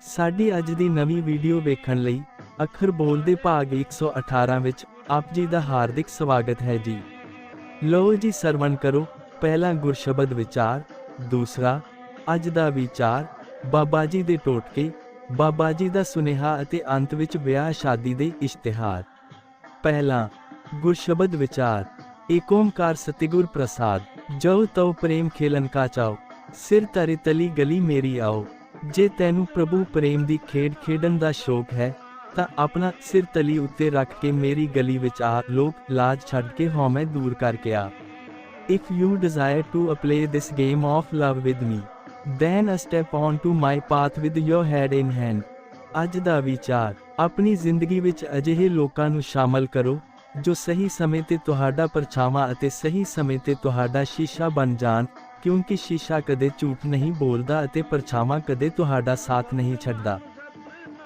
ਸਾਡੀ ਅੱਜ ਦੀ ਨਵੀਂ ਵੀਡੀਓ ਵੇਖਣ ਲਈ ਅੱਖਰ ਬੋਲਦੇ ਭਾਗ 118 ਵਿੱਚ ਆਪ ਜੀ ਦਾ ਹਾਰਦਿਕ ਸਵਾਗਤ ਹੈ ਜੀ। ਲਓ ਜੀ ਸਰਵਣ ਕਰੋ ਪਹਿਲਾ ਗੁਰਸ਼ਬਦ ਵਿਚਾਰ, ਦੂਸਰਾ, ਅੱਜ ਦਾ ਵਿਚਾਰ, ਬਾਬਾ ਜੀ ਦੇ ਟੋਟਕੇ, ਬਾਬਾ ਜੀ ਦਾ ਸੁਨੇਹਾ ਅਤੇ ਅੰਤ ਵਿੱਚ ਵਿਆਹ ਸ਼ਾਦੀ ਦੇ ਇਸ਼ਤਿਹਾਰ। ਪਹਿਲਾ, ਗੁਰਸ਼ਬਦ ਵਿਚਾਰ, ਏਕ ਓਮਕਾਰ ਸਤਿਗੁਰ ਪ੍ਰਸਾਦ ਜੋ ਤਉ ਪ੍ਰੇਮ ਖੇਲਨ ਕਾ ਚਾਓ ਸਿਰ ਤਰੇ ਤਲੀ ਗਲੀ ਮੇਰੀ ਆਓ। ਜੇ ਤੈਨੂੰ ਪ੍ਰਭੂ ਪ੍ਰੇਮ ਦੀ ਖੇਡ ਖੇਡਣ ਦਾ ਸ਼ੌਕ ਹੈ ਤਾਂ ਆਪਣਾ ਸਿਰ ਤਲੀ ਉੱਤੇ ਰੱਖ ਕੇ ਮੇਰੀ ਗਲੀ ਵਿੱਚ ਆ ਲੋਕ ਲਾਜ ਛੱਡ ਕੇ ਹਉਮੈ ਦੂਰ ਕਰਕੇ ਆ। If you desire to play this game of love with me, then step on to my path with your head in hand. ਅੱਜ ਦਾ ਵਿਚਾਰ ਆਪਣੀ ਜ਼ਿੰਦਗੀ ਵਿੱਚ ਅਜਿਹੇ ਲੋਕਾਂ ਨੂੰ ਸ਼ਾਮਲ ਕਰੋ ਜੋ ਸਹੀ ਸਮੇਂ ਤੇ ਤੁਹਾਡਾ ਪਰਛਾਵਾਂ ਅਤੇ ਸਹੀ ਸਮੇਂ ਤੇ ਤੁਹਾਡਾ ਸ਼ੀਸ਼ਾ ਬਣ ਜਾਣ। ਕਿਉਂਕਿ ਸ਼ੀਸ਼ਾ ਕਦੇ ਝੂਠ ਨਹੀਂ ਬੋਲਦਾ ਅਤੇ ਪਰਛਾਵਾਂ ਕਦੇ ਤੁਹਾਡਾ ਸਾਥ ਨਹੀਂ ਛੱਡਦਾ।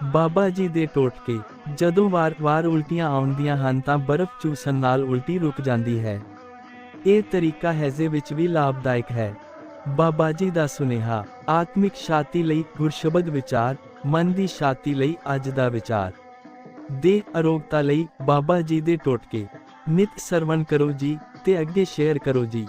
ਬਾਬਾ ਜੀ ਦੇ ਟੋਟਕੇ, ਜਦੋਂ ਵਾਰ-ਵਾਰ ਉਲਟੀਆਂ ਆਉਂਦੀਆਂ ਹਨ ਤਾਂ ਬਰਫ਼ ਚੂਸਣ ਨਾਲ ਉਲਟੀ ਰੁਕ ਜਾਂਦੀ ਹੈ। ਇਹ ਤਰੀਕਾ ਹੈਜ਼ੇ ਵਿੱਚ ਵੀ ਲਾਭਦਾਇਕ ਹੈ। ਬਾਬਾ ਜੀ ਦਾ ਸੁਨੇਹਾ, ਆਤਮਿਕ ਸ਼ਾਂਤੀ ਲਈ ਗੁਰਸ਼ਬਦ ਵਿਚਾਰ, ਮਨ ਦੀ ਸ਼ਾਂਤੀ ਲਈ ਅੱਜ ਦਾ ਵਿਚਾਰ। ਦੇ ਅਰੋਗਤਾ ਲਈ ਬਾਬਾ ਜੀ ਦੇ ਟੋਟਕੇ। ਨਿਤ ਸਰਵਣ ਕਰੋ ਜੀ ਤੇ ਅੱਗੇ ਸ਼ੇਅਰ ਕਰੋ ਜੀ।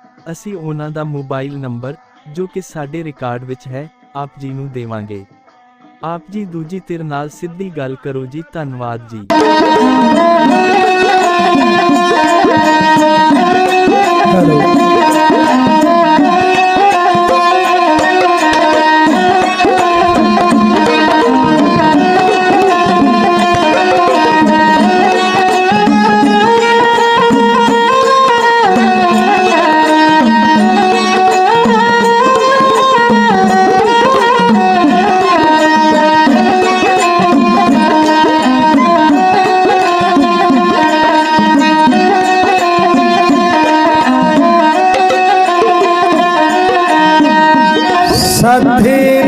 ਅਸੀਂ ਉਹਨਾਂ ਦਾ ਮੋਬਾਈਲ ਨੰਬਰ, ਜੋ ਕਿ ਸਾਡੇ ਰਿਕਾਰਡ ਵਿੱਚ ਹੈ, ਆਪ ਜੀ ਨੂੰ ਦੇਵਾਂਗੇ। ਆਪ ਜੀ ਦੂਜੀ ਧਿਰ ਨਾਲ ਸਿੱਧੀ ਗੱਲ ਕਰੋ ਜੀ, ਧੰਨਵਾਦ ਜੀ। ਸਧਿਰਾ ਸ੍ਰੀ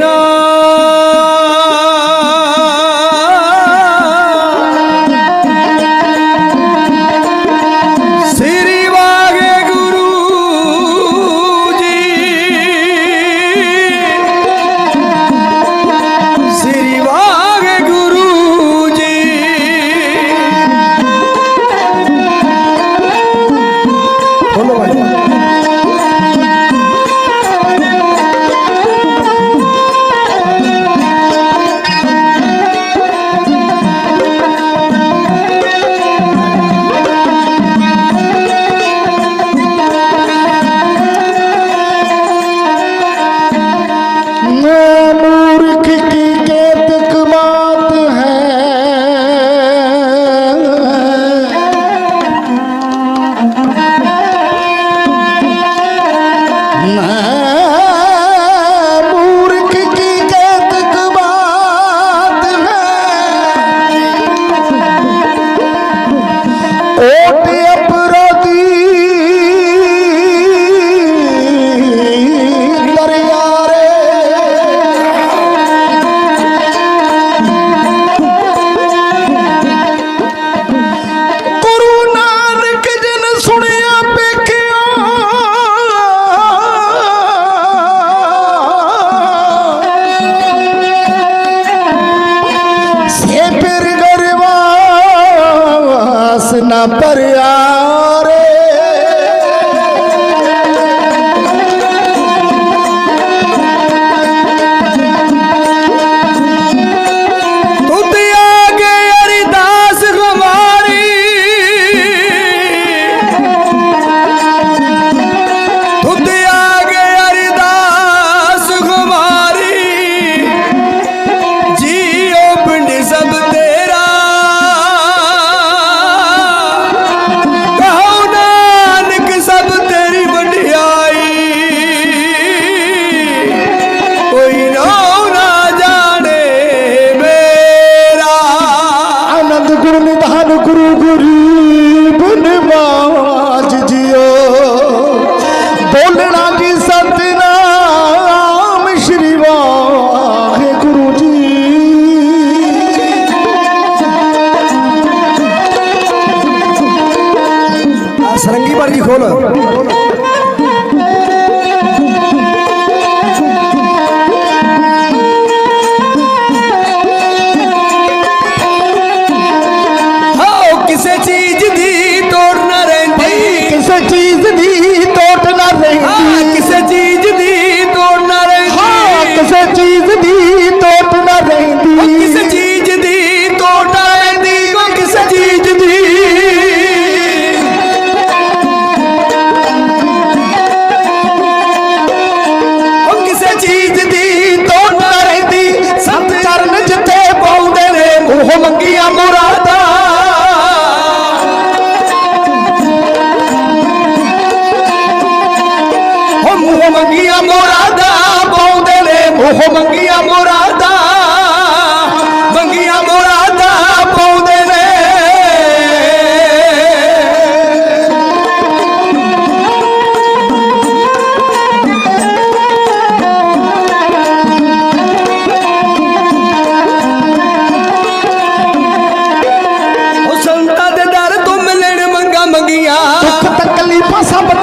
ketengkelipa sampai